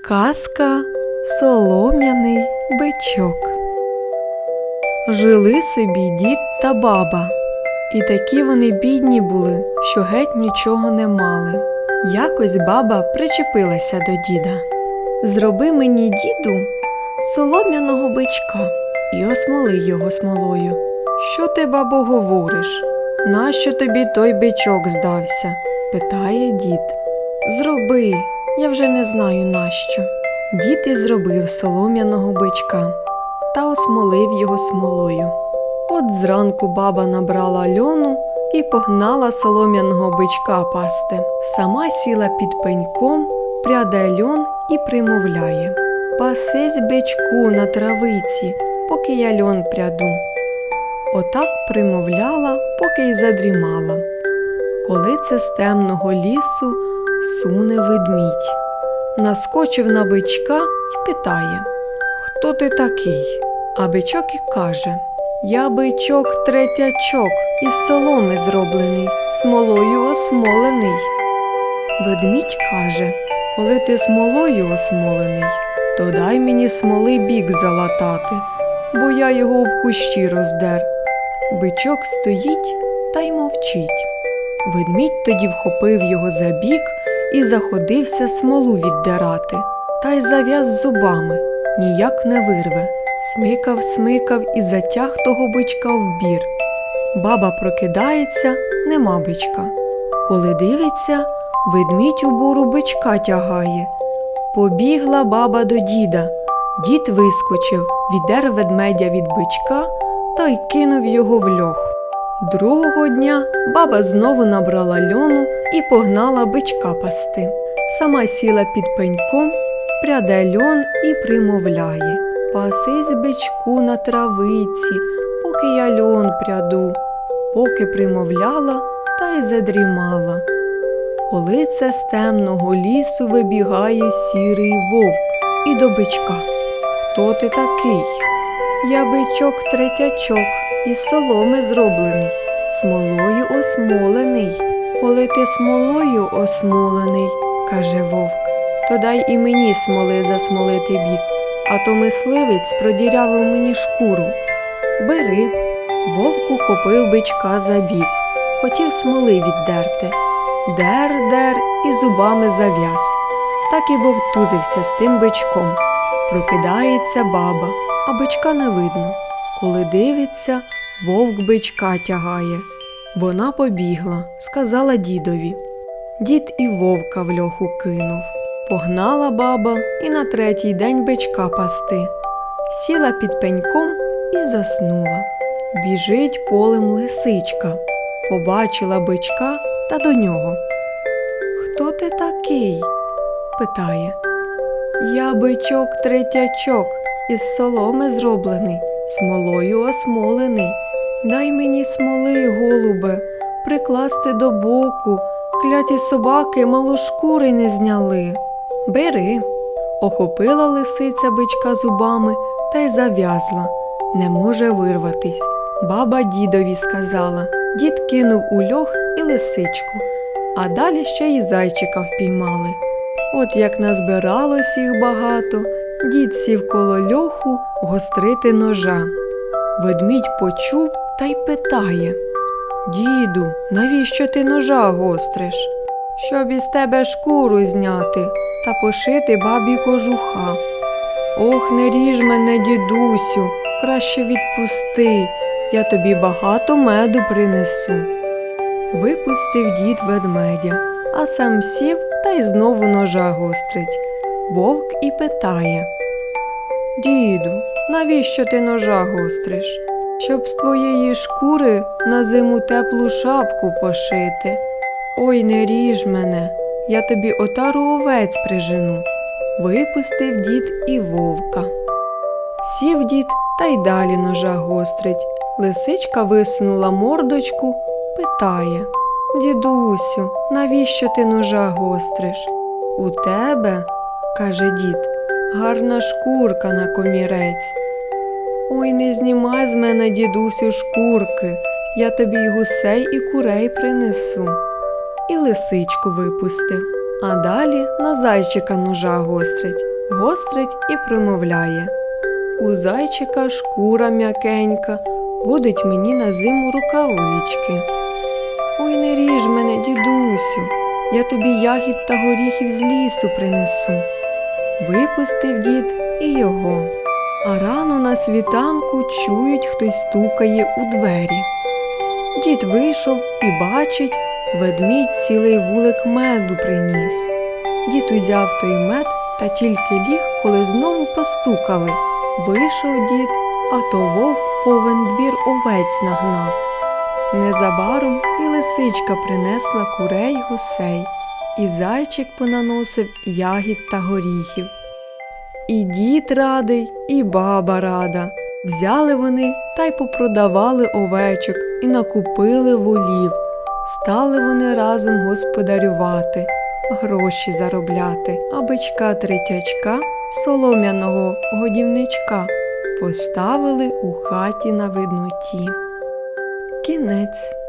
Казка Солом'яний бичок. Жили собі дід та баба, і такі вони бідні були, що геть нічого не мали. Якось баба причепилася до діда. Зроби мені, діду, солом'яного бичка і осмоли його смолою. Що ти, бабо, говориш? Нащо тобі той бичок здався? питає дід. Зроби, я вже не знаю нащо. Дід і зробив солом'яного бичка та осмолив його смолою. От зранку баба набрала льону і погнала солом'яного бичка пасти. Сама сіла під пеньком, пряде льон і примовляє Пасись бичку на травиці, поки я льон пряду. Отак примовляла, поки й задрімала. Коли це з темного лісу суне ведмідь. Наскочив на бичка і питає Хто ти такий? А бичок і каже Я бичок третячок, із соломи зроблений, смолою осмолений. Ведмідь каже Коли ти смолою осмолений, то дай мені смоли бік залатати, бо я його об кущі роздер. Бичок стоїть та й мовчить. Ведмідь тоді вхопив його за бік і заходився смолу віддирати, та й зав'яз зубами, ніяк не вирве. Смикав, смикав і затяг того бичка в бір. Баба прокидається, нема бичка. Коли дивиться, ведмідь у буру бичка тягає. Побігла баба до діда. Дід вискочив, віддер ведмедя від бичка та й кинув його в льох. Другого дня баба знову набрала льону і погнала бичка пасти. Сама сіла під пеньком, пряде льон і примовляє Пасись бичку на травиці, поки я льон пряду, поки примовляла та й задрімала. Коли це з темного лісу вибігає сірий вовк і до бичка. Хто ти такий? Я бичок третячок, із соломи зроблений, смолою осмолений. Коли ти смолою осмолений, каже вовк, то дай і мені смоли засмолити бік, а то мисливець продірявив мені шкуру. Бери. Вовк ухопив бичка за бік, хотів смоли віддерти. Дер, дер і зубами зав'яз. Так і вовтузився з тим бичком. Прокидається баба, а бичка не видно. Коли дивиться, вовк бичка тягає. Вона побігла, сказала дідові. Дід і вовка в льоху кинув. Погнала баба і на третій день бичка пасти. Сіла під пеньком і заснула. Біжить полем лисичка. Побачила бичка та до нього. Хто ти такий? питає. Я бичок третячок, із соломи зроблений, смолою осмолений. Дай мені смоли, голубе, прикласти до боку, кляті собаки малошкури не зняли. Бери. Охопила лисиця бичка зубами та й зав'язла. Не може вирватись. Баба дідові сказала. Дід кинув у льох і лисичку, а далі ще й зайчика впіймали. От як назбиралось їх багато, дід сів коло льоху гострити ножа. Ведмідь почув та й питає Діду, навіщо ти ножа гостриш? Щоб із тебе шкуру зняти та пошити бабі кожуха. Ох, не ріж мене, дідусю, краще відпусти, я тобі багато меду принесу. Випустив дід ведмедя, а сам сів та й знову ножа гострить. Вовк і питає Діду, навіщо ти ножа гостриш? Щоб з твоєї шкури на зиму теплу шапку пошити. Ой, не ріж мене, я тобі отару овець прижену. Випустив дід і вовка. Сів дід та й далі ножа гострить. Лисичка висунула мордочку, питає Дідусю, навіщо ти ножа гостриш? У тебе, каже дід, гарна шкурка на комірець. Ой, не знімай з мене, дідусю, шкурки, я тобі й гусей і курей принесу. І лисичку випустив, А далі на зайчика ножа гострить, гострить і промовляє. У зайчика шкура м'якенька, будуть мені на зиму рукавички. Ой, не ріж мене, дідусю, я тобі ягід та горіхів з лісу принесу. Випустив дід і його. А рано на світанку чують, хтось стукає у двері. Дід вийшов і бачить, ведмідь цілий вулик меду приніс. Дід узяв той мед та тільки ліг, коли знову постукали. Вийшов дід, а то вовк повен двір овець нагнав. Незабаром і лисичка принесла курей гусей, і зайчик понаносив ягід та горіхів. І дід радий, і баба рада. Взяли вони та й попродавали овечок і накупили волів. Стали вони разом господарювати, гроші заробляти, а бичка третячка, солом'яного годівничка поставили у хаті на видноті. Кінець